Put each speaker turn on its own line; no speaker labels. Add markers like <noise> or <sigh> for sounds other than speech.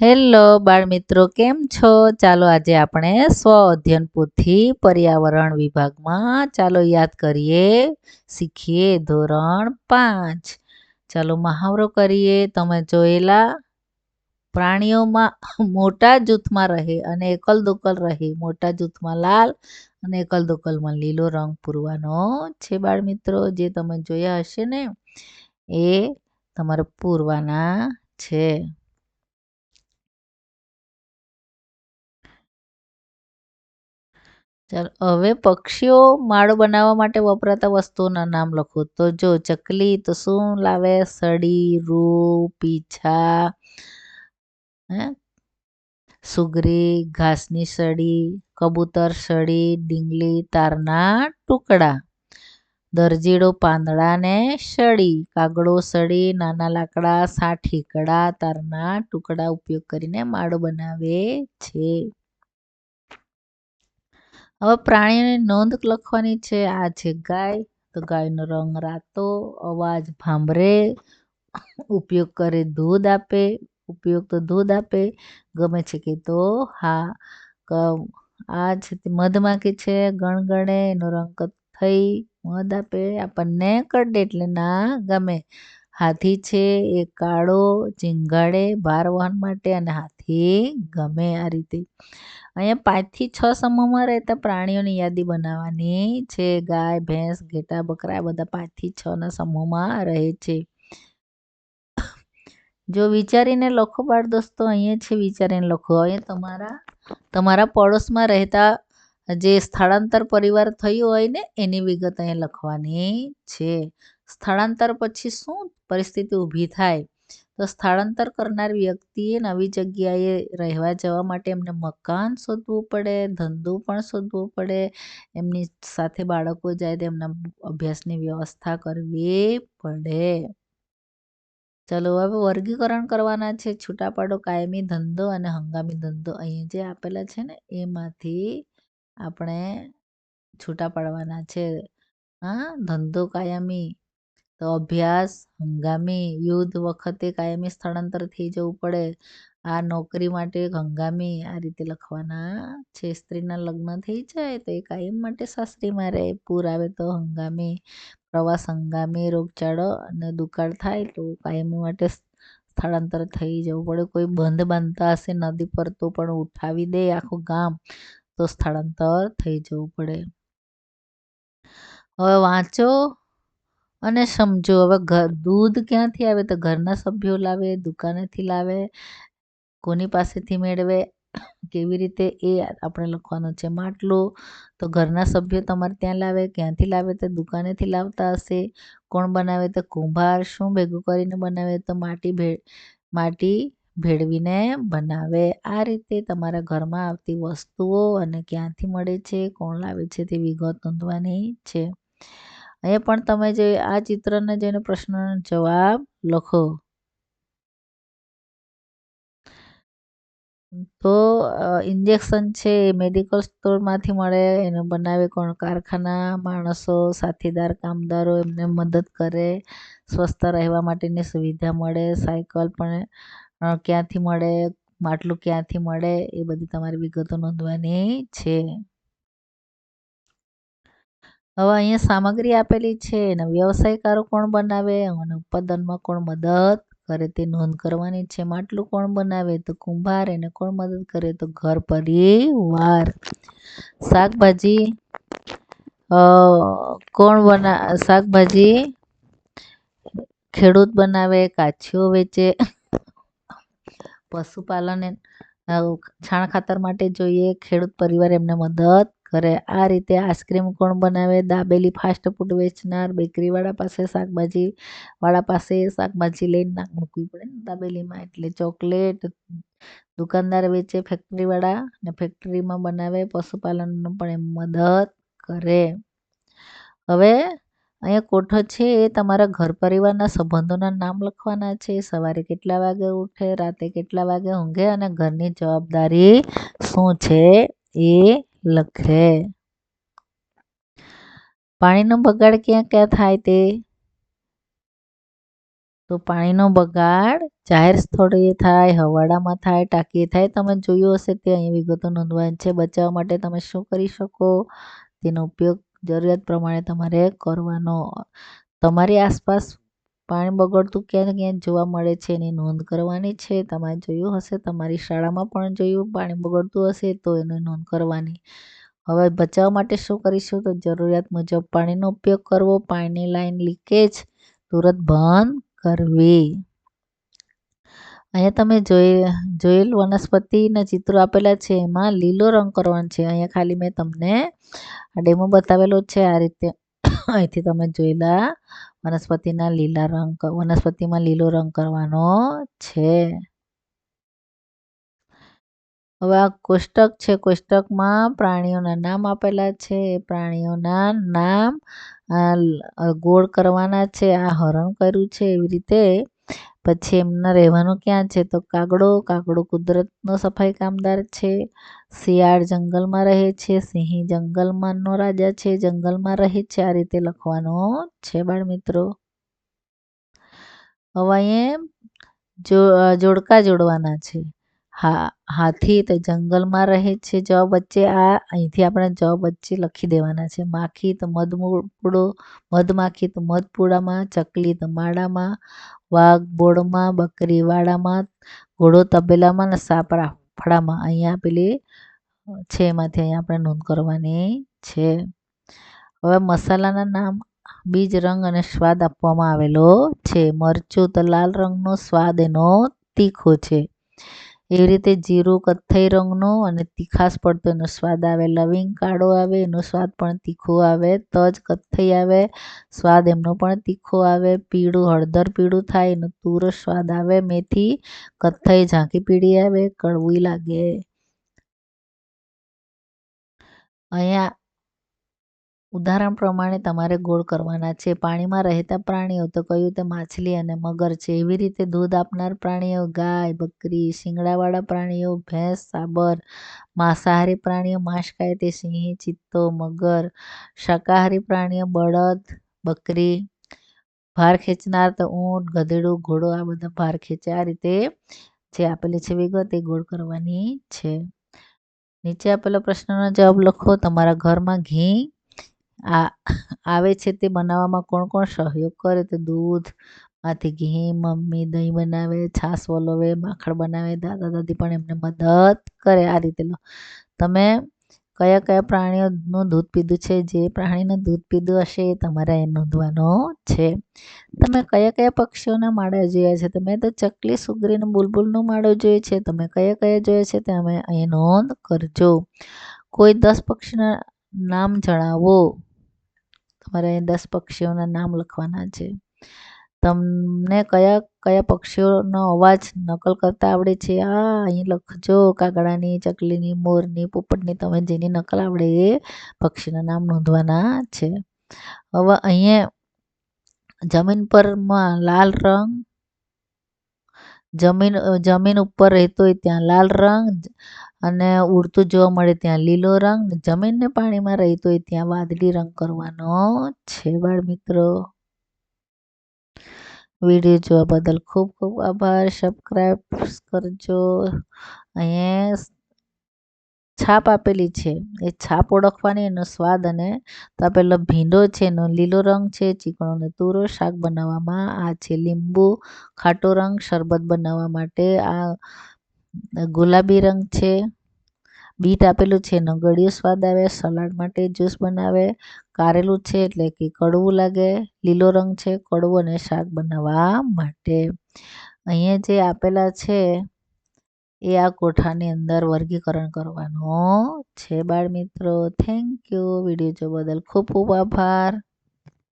Hello બાળમિત્રો, કેમ છો? ચાલો આજે આપણે સ્વ અધ્યયન પોથી પર્યાવરણ વિભાગમાં ચાલો યાદ કરીએ. શીખીએ ધોરણ પાંચ. ચાલો મહાવરો કરીએ. તમે જોયેલા પ્રાણીઓમાં મોટા જૂથમાં રહે અને એકલ દોકલ રહે. મોટા જૂથમાં લાલ અને એકલ દોકલમાં લીલો રંગ પૂરવાનો છે બાળમિત્રો. જે તમે જોયા હશે ને, એ તમારે પૂરવાના છે. ચાલો, હવે પક્ષીઓ માળો બનાવવા માટે વપરાતા વસ્તુઓના નામ લખો. તો જો, ચકલી, તો શું લાવે? સડી, રૂ, પીછા, હે? સુગરી, ઘાસની સડી, કબૂતર સડી, ડીંગલી, તારના ટુકડા, દરજીડો પાંદડાને સડી, કાગડો સડી, નાના લાકડા સાઠીકડા તારના ટુકડા ઉપયોગ કરીને માળો બનાવે છે. હવે પ્રાણીની નોંધ લખવાની છે. આ છે ગાય. તો ગાયનો રંગ રાતો, અવાજ ભાંભરે, ઉપયોગ કરે દૂધ આપે, ઉપયોગ તો દૂધ આપે. ગમે છે કે તો હા આ છે તે મધમાખી છે. ગણગણે, એનો રંગ થઈ, મધ આપે. આપણને કરડે એટલે ના ગમે. હાથી છે, એ કાળો ચીંગાડે ભાર વહન માટે અને હાથી ગમે આ રીતે. અહીંયા પાંચથી છ સમૂહમાં રહેતા પ્રાણીઓની યાદી બનાવવાની છે. ગાય, ભેંસ, ઘેટા, બકરા બધા પાંચથી છના સમૂહમાં રહે છે. જો વિચારીને લખો બાળ દોસ્તો અહીંયા છે વિચારીને લખો. અહીંયા તમારા તમારા પડોશમાં રહેતા જે સ્થળાંતર પરિવાર થયું હોય ને, એની વિગત અહીંયા લખવાની છે. સ્થળાંતર પછી શું પરિસ્થિતિ ઊભી થાય? તો સ્થળાંતર કરનાર વ્યક્તિએ નવી જગ્યાએ રહેવા જવા માટે એમને મકાન શોધવું પડે, ધંધો પણ શોધવો પડે, એમની સાથે બાળકો જાય તો એમના અભ્યાસની વ્યવસ્થા કરવી પડે. ચલો, હવે વર્ગીકરણ કરવાના છે. છૂટા પાડો કાયમી ધંધો અને હંગામી ધંધો. અહીં જે આપેલા છે ને, એમાંથી આપણે છૂટા પાડવાના છે. હા, ધંધો કાયમી તો અભ્યાસ, હંગામી યુદ્ધ વખતે કાયમી સ્થળાંતર થઈ જવું પડે. આ નોકરી માટે હંગામી, આ રીતે લખવાના છે. સ્ત્રીના લગ્ન થઈ જાય તો એ કાયમ માટે સાસરીમાં રહે. પૂર આવે તો હંગામી, પ્રવાસ હંગામી, રોગચાળો અને દુકાળ થાય તો કાયમી માટે સ્થળાંતર થઈ જવું પડે. કોઈ બંધ બાંધતા હશે નદી પર તો પણ ઉઠાવી દે આખું ગામ તો સ્થળાંતર થઈ જવું પડે. હવે વાંચો અને સમજો, હવે દૂધ ક્યાંથી આવે? તો ઘરના સભ્યો લાવે, દુકાનેથી લાવે, કોની પાસેથી મેળવે? કેવી રીતે એ આપણે લખવાનું છે? માટલો? તો ઘરના સભ્યો તમારે ત્યાં લાવે, ક્યાંથી લાવે? તો દુકાનેથી લાવતા હશે. કોણ બનાવે? તો કુંભાર. શું ભેગું કરીને બનાવે? તો માટી ભે, માટી ભેળવીને બનાવે. આ રીતે તમારા ઘરમાં આવતી વસ્તુઓ અને ક્યાંથી મળે છે? કોણ લાવે છે? તે વિગત નોંધવાની છે. અહીંયા પણ તમે જે આ ચિત્રને જઈને પ્રશ્નનો જવાબ લખો. તો ઇન્જેક્શન છે એ મેડિકલ સ્ટોરમાંથી મળે, એને બનાવે કોણ? કારખાના માણસો, સાથીદાર, કામદારો એમને મદદ કરે, સ્વસ્થ રહેવા માટેની સુવિધા મળે, સાયકલ પણ ક્યાંથી મળે, માટલું ક્યાંથી મળે, એ બધી તમારી વિગતો નોંધવાની છે. હવે અહીંયા સામગ્રી આપેલી છે અને વ્યવસાયકારો કોણ બનાવે અને ઉત્પાદનમાં કોણ મદદ કરે તે નોંધ કરવાની છે. માટલું કોણ બનાવે તો કુંભાર, એને કોણ મદદ કરે તો ઘર પરિવાર. શાકભાજી કોણ બના, શાકભાજી ખેડૂત બનાવે, કાછીઓ વેચે, પશુપાલન છાણ ખાતર માટે જોઈએ, ખેડૂત પરિવાર એમને મદદ કરે. આ રીતે આઈસ્ક્રીમ કોણ બનાવે? દાબેલી ફાસ્ટ ફૂડ વેચનાર બેકરીવાળા પાસે શાકભાજી વાળા પાસે શાકભાજી લઈને નાક મૂકવી પડે ને દાબેલીમાં. એટલે ચોકલેટ દુકાનદાર વેચે ફેક્ટરીવાળા ને ફેક્ટરીમાં બનાવે. પશુપાલનનું પણ એમ મદદ કરે. હવે અહીંયા કોઠો છે એ તમારા ઘર પરિવારના સંબંધોના નામ લખવાના છે. સવારે કેટલા વાગે ઉઠે? રાતે કેટલા વાગે ઊંઘે? અને ઘરની જવાબદારી શું છે? એ લખે. પાણીનો બગાડ ક્યાં ક્યાં થાય તે? તો પાણીનો બગાડ જાહેર સ્થળોએ થાય, હવાડામાં થાય, ટાંકીએ થાય. તમે જોયું હશે તે અહીં વિગતો નોંધવાની છે. બચાવવા માટે તમે શું કરી શકો? તેનો ઉપયોગ જરૂરિયાત પ્રમાણે તમારે કરવાનો. તમારી આસપાસ પાણી બગડતું ક્યાં ક્યાં જોવા મળે છે, એની નોંધ કરવાની છે. તમારે જોયું હશે, તમારી શાળામાં પણ જોયું પાણી બગડતું હશે તો એની નોંધ કરવાની. હવે બચાવવા માટે શું કરીશું? તો જરૂરિયાત મુજબ પાણીનો ઉપયોગ કરવો, પાણીની લાઈન લીકેજ તુરંત બંધ કરવી. અહીંયા તમે જોઈ, જોયેલ વનસ્પતિના ચિત્રો આપેલા છે, એમાં લીલો રંગ કરવાનો છે. અહીંયા ખાલી મેં તમને આ ડેમો બતાવેલો છે, આ રીતે <laughs> અહીંથી તમે જોયેલા વનસ્પતિના લીલા રંગ વનસ્પતિમાં લીલો રંગ કરવાનો છે. હવે આ કોષ્ટક છે, કોષ્ટકમાં પ્રાણીઓના નામ આપેલા છે. એ પ્રાણીઓના નામ ગોળ કરવાના છે. આ હરણ કર્યું છે એવી રીતે. પછી એમના રહેવાનું ક્યાં છે? તો કાગડો કાગડો કુદરતનો સફાઈ કામદાર છે, શિયાળ જંગલમાં રહે છે, સિંહ જંગલમાંનો રાજા છે, જંગલમાં રહે છે, આ રીતે લખવાનો છે બાળમિત્રો. હવે અહીંયા જો જોડકા જોડવાના છે. હા, હાથી તો જંગલમાં રહે છે. જવાબ વચ્ચે આ, અહીંથી આપણે જવાબ વચ્ચે લખી દેવાના છે. માખી તો મધપૂડો મધમાખી તો મધપૂડામાં, ચકલી તો માળામાં વાઘ બોળમાં બકરી વાડામાં ઘોડો તબેલામાં ને સાપ રાફડામાં અહીંયા આપેલી છે એમાંથી અહીંયા આપણે નોંધ કરવાની છે. હવે મસાલાના નામ, બીજ, રંગ અને સ્વાદ આપવામાં આવેલો છે. મરચું તો લાલ રંગનો, સ્વાદ એનો તીખો છે. એવી રીતે જીરું, કથ્થઈ રંગનું અને તીખાશ પડતો એનો સ્વાદ આવે. લવિંગ કાળો આવે, એનો સ્વાદ પણ તીખો આવે. તજ, કથ્થઈ આવે, સ્વાદ એમનો પણ તીખો આવે. પીળું, હળદર પીળું થાય, એનો તુરો સ્વાદ આવે. મેથી, કથ્થઈ ઝાંખી પીળી આવે, કડવી લાગે. અહીંયા ઉદાહરણ પ્રમાણે તમારે ગોળ કરવાના છે. પાણીમાં રહેતા પ્રાણીઓ તો કહ્યું તે માછલી અને મગર છે. એવી રીતે દૂધ આપનાર પ્રાણીઓ, ગાય, બકરી, શિંગડાવાળા પ્રાણીઓ, ભેંસ, સાબર, માંસાહારી પ્રાણીઓ માંસ ખાય તે સિંહ, ચિત્તો, મગર, શાકાહારી પ્રાણીઓ, બળદ, બકરી, ભાર ખેંચનાર તો ઊંટ, ગધેડું, ઘોડો, આ બધા ભાર ખેંચે. આ રીતે જે આપેલી છે વિગત એ ગોળ કરવાની છે. નીચે આપેલા પ્રશ્નનો જવાબ લખો. તમારા ઘરમાં ઘી આ આવે છે તે બનાવવામાં કોણ કોણ સહયોગ કરે? તો દૂધમાંથી ઘી, મમ્મી દહીં બનાવે છાશ વલોવે, માખણ બનાવે, દાદા દાદી પણ એમને મદદ કરે આ રીતે તમે કયા કયા પ્રાણીઓનું દૂધ પીધું છે? જે પ્રાણીનું દૂધ પીધું હશે એ તમારે અહીં નોંધવાનો છે. તમે કયા કયા પક્ષીઓના માળા જોયા છે? તમે તો ચકલી સુગરીને બુલબુલનું માળો જોયો છે. તમે કયા કયા જોયા છે તે અમે અહીં નોંધ કરજો. કોઈ દસ પક્ષીના નામ જણાવો. તમારે દસ પક્ષીઓના નામ લખવાના છે. તમને કયા કયા પક્ષીઓનો અવાજ નકલ કરતા આવડે છે? આ અહીં લખજો. કાગડાની, ચકલીની, મોરની, પોપટની તમે જેની નકલ આવડે એ પક્ષીના નામ નોંધવાના છે. હવે અહીંયા જમીન પરમાં લાલ રંગ, જમીન જમીન ઉપર રહેતો હોય ત્યાં લાલ રંગ અને ઉડતું જોવા મળે ત્યાં લીલો રંગ જમીનને પાણીમાં રહેતો હોય ત્યાં વાદળી રંગ કરવાનો છે બાળ મિત્રો વીડિયો જોવા બદલ ખૂબ ખૂબ આભાર. સબસ્ક્રાઈબ કરજો. અહીંયા છાપ આપેલી છે. એ છાપ ઓળખવાની, એનો સ્વાદ અને તો આપેલો ભીંડો છે, એનો લીલો રંગ છે, ચીકણો ને તુરો શાક બનાવવામાં આ છે. લીંબુ ખાટો રંગ શરબત બનાવવા માટે આ ગુલાબી રંગ છે. બીટ આપેલું છે એનો ગળ્યો સ્વાદ આવે, સલાડ માટે જ્યુસ બનાવે, કારેલું છે એટલે કે કડવું લાગે, લીલો રંગ છે, કડવું અને શાક બનાવવા માટે. અહીંયા જે આપેલા છે એ આ કોઠાની અંદર વર્ગીકરણ કરવાનો છે, બાળ મિત્રો. થેન્ક યુ વીડિયો જોવા બદલ ખૂબ ખૂબ આભાર.